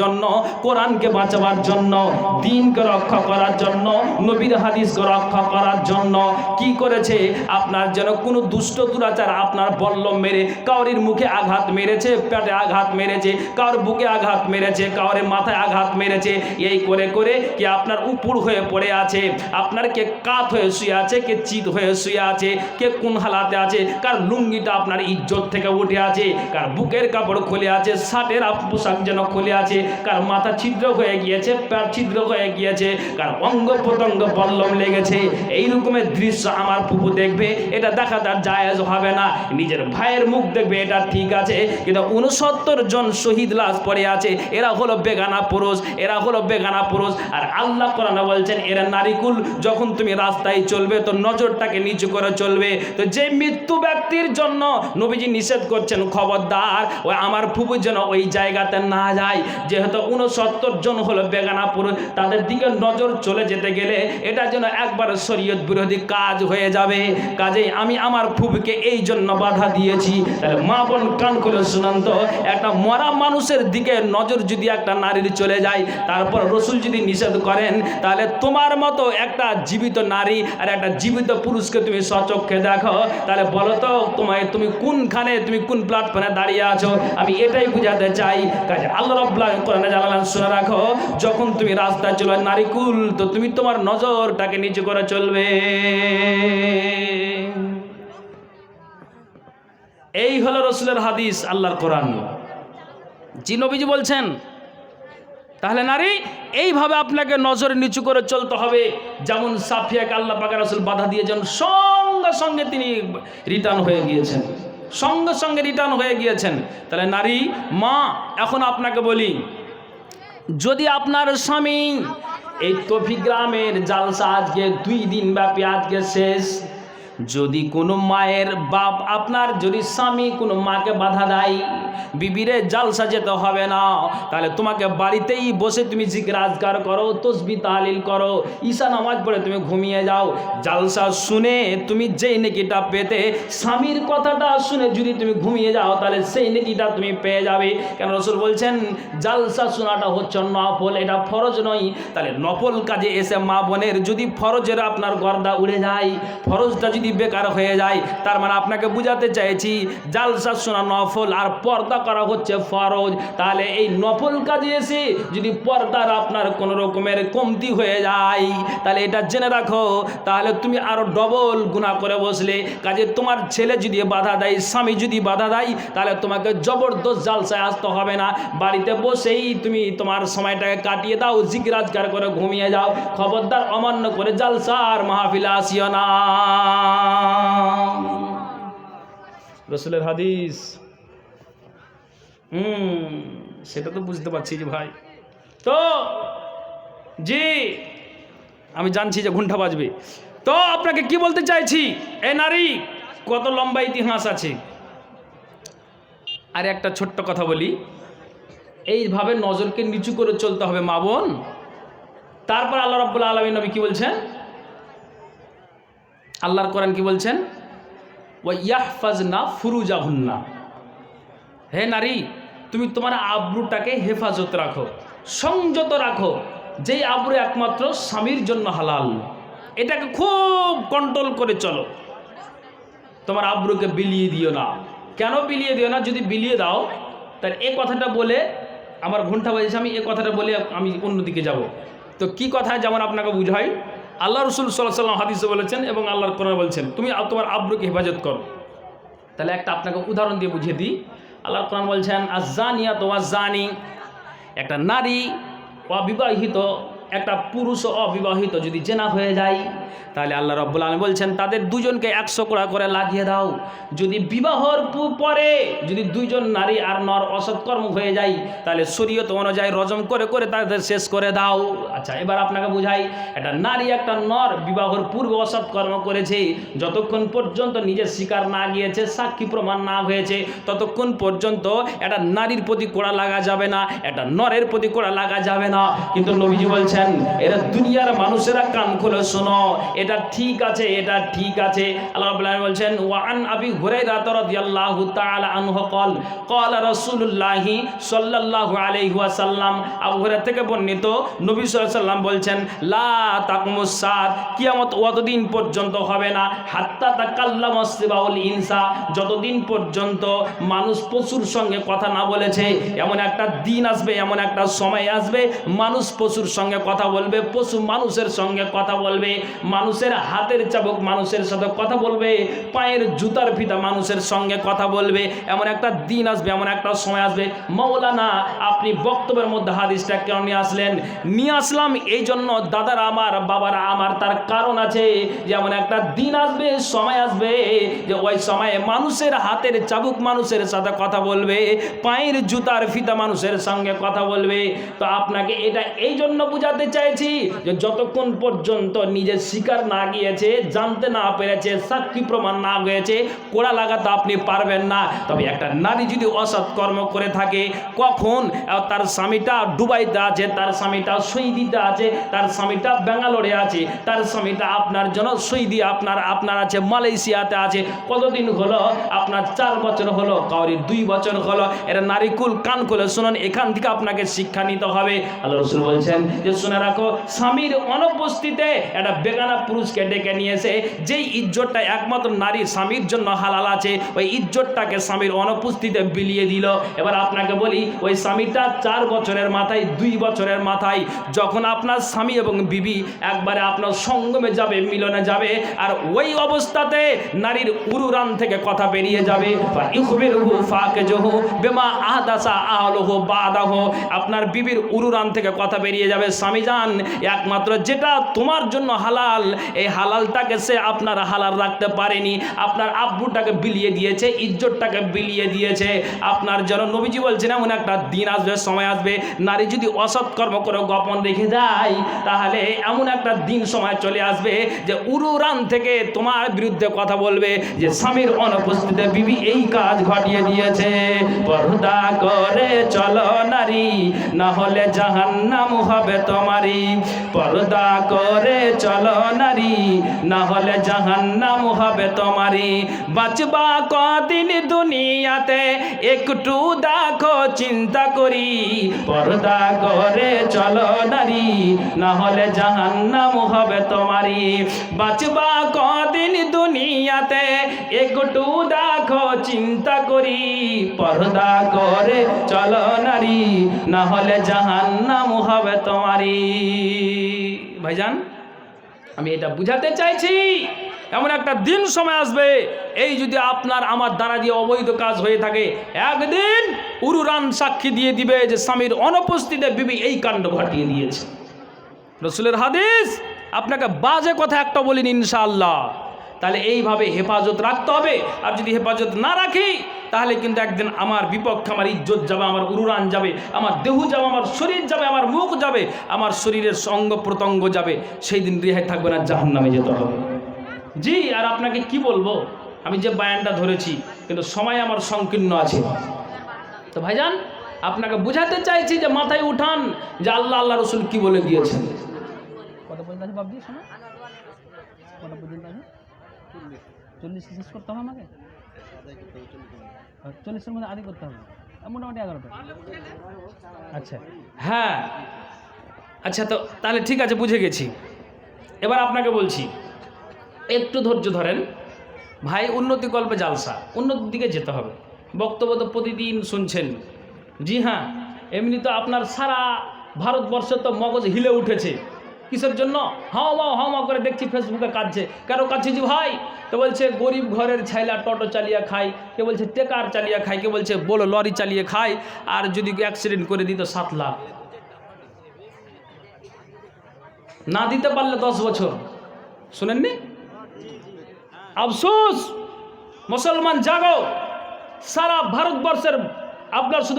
জন্য, কোরআনকে বাঁচাবার জন্য, দিনকে রক্ষা করার জন্য, নবীর হাদিসকে রক্ষা করার জন্য। কি করেছে? আপনার যেন কোনো দুষ্ট দুরাচার আপনার বল্লম মেরে, কাউরির মুখে আঘাত মেরেছে, পেটে আঘাত মেরেছে কারোর বুকে আঘাত মেরেছে কাউরের মাথায় আঘাত মেরেছে। এই করে করে কি আপনার উপুর হয়ে পড়ে আছে, আপনার কে কাত হয়ে শুয়ে আছে, কে চিত হয়ে শুয়ে আছে, কে কোন হালাতে আছে, কার লুঙ্গিটা আপনার ইজ্জত থেকে উঠে আছে, কার বুকের কাপড় খুলে আছে, শার্টের পোশাক যেন খুলে আছে কার মাথা ছিদ্র হয়ে গিয়েছে প্যাট ছিদ্র হয়ে গিয়েছে, কার অঙ্গ প্রত্যঙ্গ বল্লম লেগেছে। এই রকমের দৃশ্য আমার পুপু দেখবে, এটা দেখা তার জায়েজ হবে না। নিজের ভাইয়ের মুখ দেখবে, এটা ঠিক আছে, কিন্তু উনসত্তর জন শহীদ লাশ পড়ে আছে, এরা হলো বেগানা পুরুষ, এরা হলো বেগানা পুরুষ। আর আল্লাহ কোরআনে বলছেন, এরা নারীকুল, যখন তুমি রাস্তায় চলবে, তো নজরটাকে নিচু করে চলবে। তো যে মৃত্যু ব্যক্তির জন্য নবীজি নিষেধ করছেন, খবরদার ওই আমার ফুবু যেন ওই জায়গাতে না যায়। যেহেতু উনসত্তর জন হলো বেগানা পুরুষ তাদের দিকে নজর চলে যেতে গেলে এটা যেন একবার শরীয়ত বিরোধী কাজ হয়ে যাবে। কাজেই আমি আমার ফুবুকে এই জন্য বাধা দিয়েছি। তাহলে মা বোন কান করে শুনান তো, একটা মরা মানুষের দিকে নজর যদি একটা নারীর চলে যায়, তারপর রসুল যদি নিষেধ করেন, তাহলে তোমার মতো একটা জীবিত নারী আর একটা জীবিত পুরুষকে তুমি সচক্ষে দেখো। তাহলে বলো তো, তোমায় তুমি কোনখানে, তুমি কোন প্ল্যাটফর্মে দাঁড়িয়ে আছো? আমি এটাই বুঝাতে চাই। কাজে আল্লাহ রব্লা কোরআনে জানালাম শুনে রাখো, যখন তুমি রাস্তায় চলো নারীকুল তো তুমি তোমার নজরটাকে নিচু করে চলবে। এই হলো রসুলের হাদিস, আল্লাহর কোরআন। জি নবীজি বলছেন, তাহলে নারী, এইভাবে আপনাকে নজরে নিচু করে চলতে হবে, যেমন সাফিয়াকে আল্লাহ পাকের রসুল বাধা দিয়েছেন, সঙ্গে সঙ্গে তিনি রিটার্ন হয়ে গিয়েছেন। সঙ্গে সঙ্গে রিটার্ন হয়ে গিয়েছেন। তাহলে নারী, মা, এখন আপনাকে বলি, যদি আপনার স্বামী এই তফি গ্রামের জালসা আজকে দুই দিন ব্যাপী আজকে শেষ যদি কোনো মায়ের বাপ আপনার, যদি স্বামী কোনো মাকে বাধা দেয়, বিবিরে জালসা যেতে হবে না। তাহলে তোমাকে বাড়িতেই বসে তুমি জিকির করো, তসবি তালিল করো, ঈশা নামাজ পড়ে তুমি ঘুমিয়ে যাও। জালসা শুনে তুমি যেই নেকিটা পেতে, স্বামীর কথাটা শুনে যদি তুমি ঘুমিয়ে যাও, তাহলে সেই নেকিটা তুমি পেয়ে যাবে। কেন রসুল বলছেন, জালসা শোনাটা হচ্ছে নফল, এটা ফরজ নয়। তাহলে নফল কাজে এসে মা বোনের যদি ফরজের আপনার গর্দা উড়ে যায়, ফরজটা যদি বেকার হয়ে যায়। তার মানে আপনাকে বুঝাতে চাইছি, জালসা শোনা নফল আর পর্দা করা হচ্ছে ফরজ। তাহলে এই নফল কাজে এসে যদি পর্দার আপনার কোনো রকমের কমতি হয়ে যায়, তাহলে এটা জেনে রাখো। তাহলে তুমি আরও ডবল গুণা করে বসলে। কাজে তোমার ছেলে যদি বাধা দেয়, স্বামী যদি বাধা দেয়, তাহলে তোমাকে জবরদস্ত জালসায় আসতে হবে না। বাড়িতে বসেই তুমি তোমার সময়টাকে কাটিয়ে দাও জিজ্ঞাজগার করে ঘুমিয়ে যাও। খবরদার অমান্য করে জালসার মাহফিলে আসিও না। রসুলের হাদিস। হুম, সেটা তো বুঝতে পারছি যে ভাই। তো, জি, আমি জানছি যে ঘণ্টা বাজবে। তো, আপনাকে কি বলতে চাইছি? এ নারী, কত লম্বা ইতিহাস আছে। আর একটা ছোট্ট কথা বলি। এইভাবে নজরকে নিচু করে চলতে হবে মা বোন। তারপর আল্লাহ রাব্বুল আলমী নবী কি বলছেন? আল্লাহর কোরআন কি বলছেন? ও ফুরুজাহুন্না। হে নারী, তুমি তোমার আব্রুটাকে হেফাজত রাখো, সংযত রাখো, যেই আব্রু একমাত্র স্বামীর জন্য হালাল। এটাকে খুব কন্ট্রোল করে চলো। তোমার আব্রুকে বিলিয়ে দিও না। কেন বিলিয়ে দিও না? যদি বিলিয়ে দাও, তাহলে এ কথাটা বলে, আমার ঘণ্টা বাজেছে, আমি এ কথাটা বলে আমি অন্যদিকে যাব। তো কি কথা যেমন আপনাকে বুঝাই? আল্লাহ রসুল সাল্লাহ সাল্লাম হাদিসে বলেছেন এবং আল্লাহর কোরআন বলছেন, তুমি তোমার আব্রুকে হেফাজত করো। তাহলে একটা আপনাকে উদাহরণ দিয়ে বুঝিয়ে দিই। আল্লাহর কোরআন বলছেন আজানিয়া তোমার জানি একটা নারী অবিবাহিত একটা পুরুষ অবিবাহিত যদি জেনা হয়ে যায়, তাহলে আল্লাহ রব্বুল আলম বলছেন, তাদের দুজনকে একশো কোড়া করে লাগিয়ে দাও। যদি বিবাহর পরে যদি দুইজন নারী আর নর অসৎকর্ম হয়ে যায়, তাহলে শরীয়ত অনুযায়ী রজম করে করে তাদের শেষ করে দাও। আচ্ছা এবার আপনাকে বুঝাই, একটা নারী একটা নর বিবাহর পূর্বে অসৎকর্ম করেছে, যতক্ষণ পর্যন্ত নিজের শিকার না গিয়েছে, সাক্ষী প্রমাণ না হয়েছে, ততক্ষণ পর্যন্ত একটা নারীর প্রতি কোড়া লাগা যাবে না, একটা নরের প্রতি কোড়া লাগা যাবে না। কিন্তু নবীজি বলছেন বললেন এরা দুনিয়ার মানুষেরা কান খুলে শোনো। এটা ঠিক আছে, এটা ঠিক আছে। আল্লাহ বলছেন ওয়ান আবি হুরাইরা রাদিয়াল্লাহু তাআলা আনহু কল কল রাসূলুল্লাহ সাল্লাল্লাহু আলাইহি ওয়াসাল্লাম। আবু হুরায়রা থেকে বর্ণিত নবী সাল্লাম বলছেন, লা তাকমুস কিয়ামত অতদিন পর্যন্ত হবে না। হাত্তা তাকাল্লাম সিবাউল ইনসা, যতদিন পর্যন্ত মানুষ পশুর সঙ্গে কথা না বলেছে, এমন একটা দিন আসবে, এমন একটা সময় আসবে, মানুষ পশুর সঙ্গে কথা বলবে, পশু মানুষের সঙ্গে কথা বলবে, মানুষের হাতের চাবুক মানুষের সাথে কথা বলবে, পায়ের জুতার ফিতা মানুষের সঙ্গে কথা বলবে, এমন একটা দিন আসবে, এমন একটা সময় আসবে। মৌলানা, আপনি বক্তব্যের মধ্যে হাদিসটা কেন নিয়ে আসলেন? নিয়ে আসলাম এই জন্য দাদার আমার, বাবারা আমার, তার কারণ আছে যেমন একটা দিন আসবে, সময় আসবে যে ওই সময়ে মানুষের হাতের চাবুক মানুষের সাথে কথা বলবে, পায়ের জুতার ফিতা মানুষের সঙ্গে কথা বলবে। তো আপনাকে এটা এই জন্য বোঝাতে চাইছি যে যতক্ষণ পর্যন্ত নিজের শিকার না গিয়েছে, জানতে না পেরেছে, সাক্ষী প্রমাণ না হয়েছে, কোড়া লাগাতে আপনি পারবেন না। তবে একটা নারী যদি অসৎ কর্ম করে থাকে, কখন তার স্বামীটা দুবাইতে আছে, তার স্বামীটা সৌদিতে আছে, তার স্বামীটা ব্যাঙ্গালোরে আছে, তার স্বামীটা আপনার জন্য সৌদি আপনার আপনার আছে, মালয়েশিয়াতে আছে, কতদিন হলো? আপনার চার বছর হলো কাউরি দুই বছর হলো, এরা নারীকুল কান খুলে শুনুন, এখান থেকে আপনাকে শিক্ষা নিতে হবে। আল্লাহ রসুল বলছেন যে শুনে রাখো। স্বামীর অনুপস্থিতিতে একটা বেগানা পুরুষকে ডেকে নিয়েছে। যেই ইজ্জতটা একমাত্র নারী স্বামীর জন্য হালাল আছে, ওই ইজ্জতটাকে স্বামীর অনুপস্থিতিতে বিলিয়ে দিল। এবার আপনাকে বলি, ওই স্বামীটা চার বছরের মাথায়, দুই বছরের মাথায়, যখন আপনার স্বামী এবং বিবি একবারে আপনার সঙ্গমে যাবে, মিলনে যাবে, আর ওই অবস্থাতে নারীর উরুরান থেকে কথা বেরিয়ে যাবে বিমা আহদাসা আহলহু বাদাহু। আপনার বিবির উরুরান থেকে কথা বেরিয়ে যাবে, স্বামী যান একমাত্র যেটা তোমার জন্য হালাল, এই হালালটাকে সে আপনার হালাল রাখতে পারেনি। আপনার আব্বুটাকে বিলিয়ে দিয়েছে, ইজ্জতটাকে বিলিয়ে দিয়েছে। আপনার যেন নবীজি বলছেন, এমন একটা দিন আসবে, সময় আসবে, নারী যদি অসৎ কর্ম করে গোপন রেখে যায় তাহলে এমন একটা দিন, সময় চলে আসবে যে উরুরান থেকে তোমার বিরুদ্ধে কথা বলবে, যে স্বামীর অনুপস্থিতিতে বিবি এই কাজ ঘটিয়ে দিয়েছে। পর্দা করে চলো নারী, না হলে জাহান্নাম হবে তোমারই পর্দা করে চলো নারী না হলে জাহান্নাম হবে তোমারই। বাঁচবা কদিন দুনিয়াতে, একটু দেখো, চিন্তা করি। পর্দা করে চলো নারী না হলে জাহান্নাম হবে তোমারই। বাঁচবা কদিন দুনিয়াতে একটু দেখো, চিন্তা করি, পর্দা করে চলো নারী না হলে জাহান্নাম হবে তোমারই। ভাইজান, আমি এটা বুঝাতে চাইছি, এমন একটা দিন সময় আসবে, এই যদি আপনার আমার দ্বারা দিয়ে অবৈধ কাজ হয়ে থাকে, একদিন উরুরান সাক্ষী দিয়ে দিবে যে স্বামীর অনুপস্থিতিতে বিবি এই কাণ্ড ঘটিয়ে দিয়েছে। রসুলের হাদিস, আপনাকে বাজে কথা একটা বলিনি, ইনশাআল্লাহ। তাহলে এইভাবে হেফাজত রাখতে হবে। আর যদি হেফাজত না রাখি, তাহলে কিন্তু একদিন আমার বিপক্ষে আমার ইজ্জত যাবে, আমার উরুরান যাবে, আমার দেহ যাবে, আমার শরীর যাবে, আমার মুখ যাবে, আমার শরীরের অঙ্গ প্রত্যঙ্গ যাবে, সেই দিন রেহাই থাকবে না জাহান নামে যেতে হবে। জি, আর আপনাকে কি বলব? আমি যে বায়ানটা ধরেছি, কিন্তু সময় আমার সংকীর্ণ আছে। তো ভাইজান, আপনাকে বুঝাতে চাইছি যে মাথায় উঠান যে আল্লাহ আল্লাহ রসুল কি বলে গিয়েছেন কত পর্যন্ত আছে শোনো। কত পর্যন্ত আছে? চল্লিশ। শেষ করতে হবে আমাকে? চল্লিশের মধ্যে আদি করতে হবে। মোটামুটি এগারোটা। আচ্ছা। হ্যাঁ। আচ্ছা তো তাহলে ঠিক আছে, বুঝে গেছি। এবার আপনাকে বলছি, একটু ধৈর্য ধরেন। ভাই, উন্নতি কল্পে জালসা। উন্নতির দিকে যেতে হবে। বক্তব্য তো প্রতিদিন শুনছেন। জি হ্যাঁ এমনি তো আপনার সারা ভারতবর্ষে তো মগজ হিলে উঠেছে। কিসের জন্য? হাও মাও হাও মাও করে দেখছি ফেসবুকে কাঁদছে। কারও কাছে জি ভাই? তো বলছে, গরিব ঘরের ছাইলা টোটো চালিয়ে খায় কে বলছে, টেকার চালিয়ে খায় কে বলছে, বলো, লরি চালিয়ে খায় আর যদি অ্যাক্সিডেন্ট করে দিত সাত লাখ। না দিতে পারলে দশ বছর। শুনেননি? আফসোস! মুসলমান জাগো! সারা ভারতবর্ষের, আপনার শুধু